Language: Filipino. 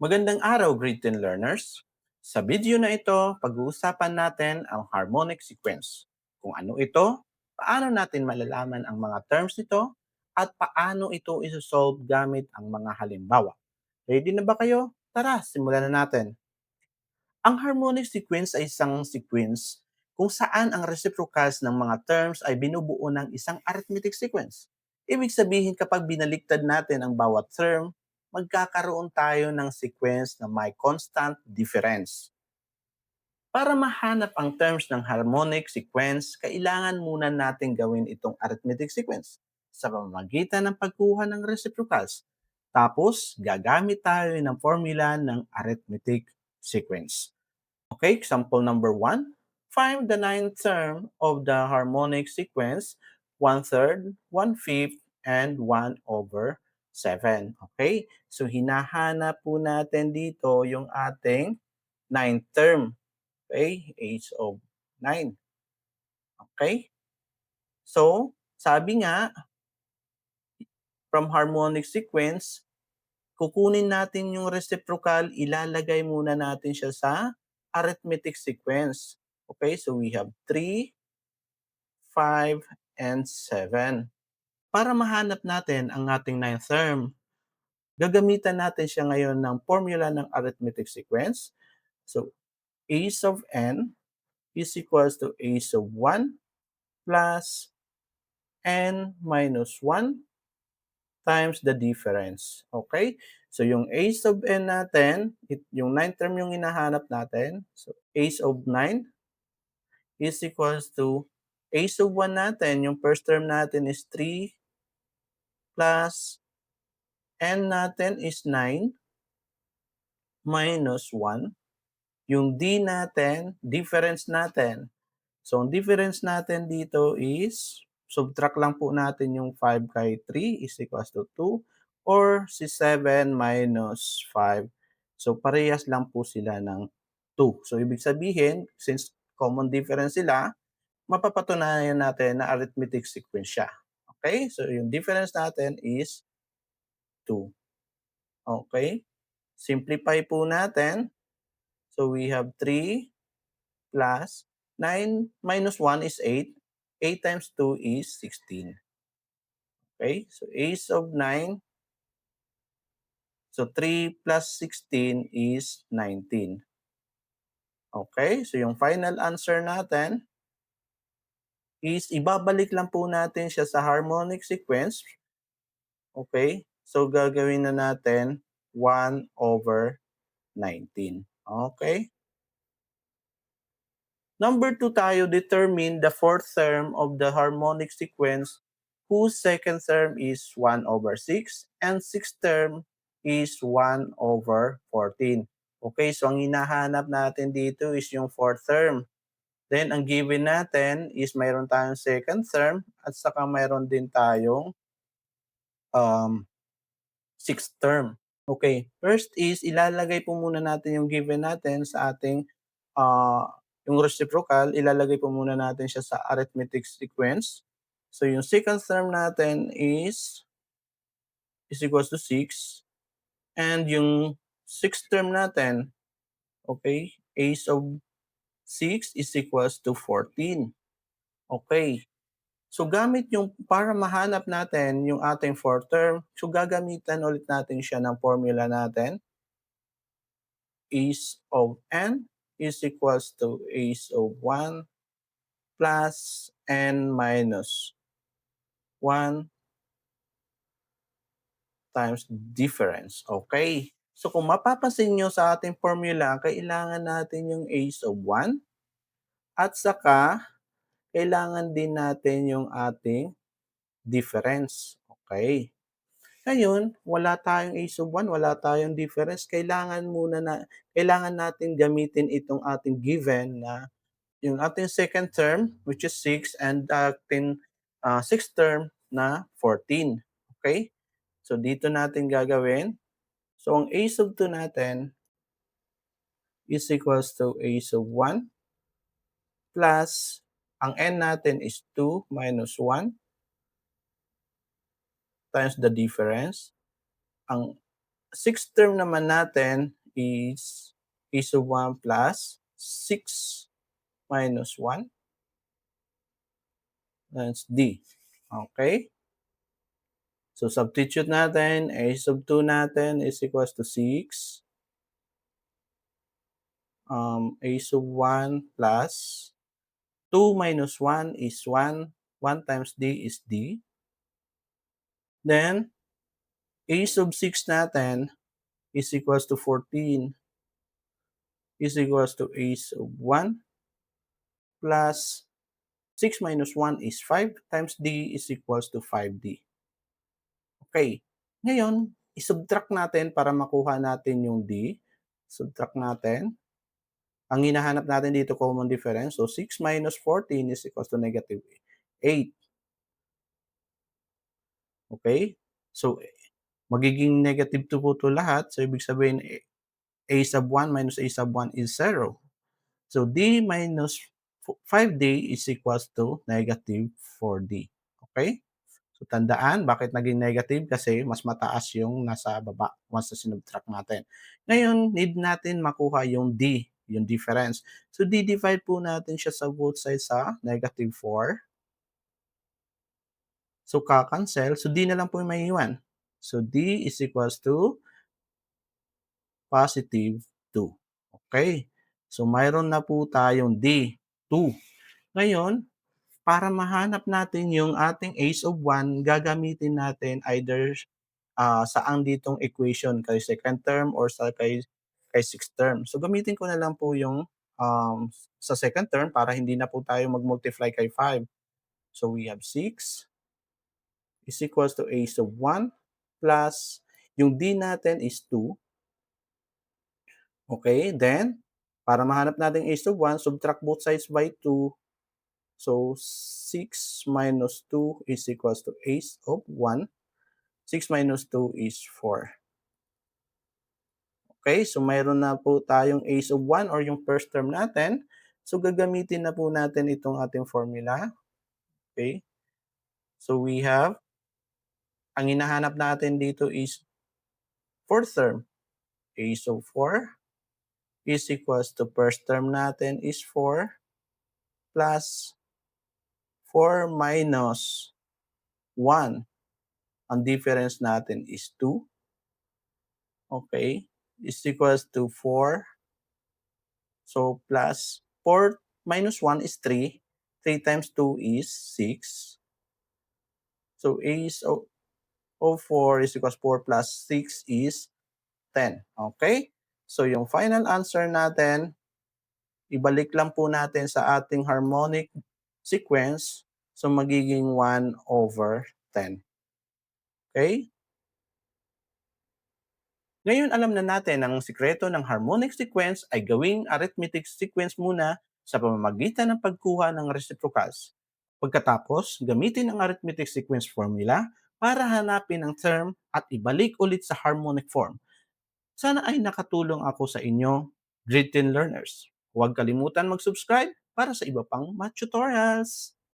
Magandang araw, grade 10 learners. Sa video na ito, pag-uusapan natin ang harmonic sequence. Kung ano ito, paano natin malalaman ang mga terms nito, at paano ito isosolve gamit ang mga halimbawa. Ready na ba kayo? Tara, simulan na natin. Ang harmonic sequence ay isang sequence kung saan ang reciprocals ng mga terms ay binubuo ng isang arithmetic sequence. Ibig sabihin kapag binaliktad natin ang bawat term, magkakaroon tayo ng sequence na may constant difference. Para mahanap ang terms ng harmonic sequence, kailangan muna natin gawin itong arithmetic sequence sa pamamagitan ng pagkuha ng reciprocals. Tapos, gagamit tayo ng formula ng arithmetic sequence. Okay, example number one. Find the ninth term of the harmonic sequence, one-third, one-fifth, and 1 over 7. Okay? So, hinahanap po natin dito yung ating ninth term. Okay? H of 9. Okay? So, sabi nga, from harmonic sequence, kukunin natin yung reciprocal, ilalagay muna natin siya sa arithmetic sequence. Okay, so we have 3, 5, and 7. Para mahanap natin ang ating ninth term, gagamitan natin siya ngayon ng formula ng arithmetic sequence. So, a of n is equals to a of 1 plus n minus 1 times the difference. Okay? So, yung a of n natin, it, yung ninth term yung hinahanap natin. So, a of 9 is equals to a of 1 natin, yung first term natin is 3 plus n natin is 9 minus 1. Yung d natin, difference natin. So, ang difference natin dito is, subtract lang po natin yung 5 kay 3 is equals to 2 or si 7 minus 5. So, parehas lang po sila ng 2. So, ibig sabihin, since common difference sila, mapapatunayan natin na arithmetic sequence siya. Okay? So, yung difference natin is 2. Okay? Simplify po natin. So, we have 3 plus 9 minus 1 is 8. 8 times 2 is 16. Okay? So, a of 9. So, 3 plus 16 is 19. Okay? So, yung final answer natin is ibabalik lang po natin siya sa harmonic sequence. Okay? So, gagawin na natin 1 over 19. Okay? Number 2 tayo, determine the fourth term of the harmonic sequence whose second term is 1 over 6 and sixth term is 1 over 14. Okay, so ang hinahanap natin dito is yung fourth term. Then, ang given natin is mayroon tayong second term at saka mayroon din tayong um, sixth term. Okay, first is ilalagay po muna natin yung given natin sa ating uh, yung reciprocal, ilalagay po muna natin siya sa arithmetic sequence. So, yung second term natin is is equals to 6. And yung sixth term natin, okay, a of 6 is equals to 14. Okay. So gamit yung, para mahanap natin yung ating fourth term, so gagamitan ulit natin siya ng formula natin. Ace of n is equals to ace of 1 plus n minus 1 times difference. Okay. So kung mapapansin nyo sa ating formula, kailangan natin yung ace of 1 at saka kailangan din natin yung ating difference. Okay. Ngayon, wala tayong ace of 1, wala tayong difference. Kailangan muna na, kailangan natin gamitin itong ating given na yung ating second term, which is 6, and ating uh, sixth term na 14. Okay? So, dito natin gagawin. So, ang a sub 2 natin is equals to a sub 1 plus ang n natin is 2 minus 1 times the difference. Ang sixth term naman natin is sub 1 plus 6 minus 1. That's D. Okay? So, substitute natin, a sub 2 natin is equals to 6. Um, a sub 1 plus 2 minus 1 is 1. 1 times D is D. Then, a sub 6 natin is equals to 14 is equals to a sub 1 plus 6 minus 1 is 5 times D is equals to 5D. Okay. Ngayon, isubtract natin para makuha natin yung D. Subtract natin. Ang hinahanap natin dito common difference. So, 6 minus 14 is equals to negative 8. Okay? So, magiging negative 2 po ito lahat. So, ibig sabihin, a sub 1 minus a sub 1 is 0. So, d minus 5d is equals to negative 4d. Okay? So, tandaan, bakit naging negative? Kasi mas mataas yung nasa baba once na sinubtract natin. Ngayon, need natin makuha yung d, yung difference. So, d-divide po natin siya sa both sides sa negative 4. So, kakancel. So, d na lang po yung may iwan. So, d is equals to positive 2. Okay? So, mayroon na po tayong D, 2. Ngayon, para mahanap natin yung ating ace of 1, gagamitin natin either uh, saan ditong equation, kay second term or sa kay, kay sixth term. So, gamitin ko na lang po yung um, sa second term para hindi na po tayo mag-multiply kay 5. So, we have 6 is equals to ace of 1 plus yung D natin is 2. Okay, then, para mahanap natin ace of 1, subtract both sides by 2. So, 6 minus 2 is equals to ace of 1. 6 minus 2 is 4. Okay, so mayroon na po tayong ace of 1 or yung first term natin. So, gagamitin na po natin itong ating formula. Okay. So, we have, ang hinahanap natin dito is fourth term. Ace of 4 is equals to first term natin is 4 plus 4 minus 1. Ang difference natin is 2. Okay. Is equals to 4. So, plus 4 minus 1 is 3. 3 times 2 is 6. So, A is o, o 4 is equals 4 plus 6 is 10. Okay? So, yung final answer natin, ibalik lang po natin sa ating harmonic sequence. So, magiging 1 over 10. Okay? Ngayon, alam na natin ang sikreto ng harmonic sequence ay gawing arithmetic sequence muna sa pamamagitan ng pagkuha ng reciprocals. Pagkatapos, gamitin ang arithmetic sequence formula para hanapin ang term at ibalik ulit sa harmonic form. Sana ay nakatulong ako sa inyo, grade 10 learners. Huwag kalimutan mag-subscribe para sa iba pang math tutorials.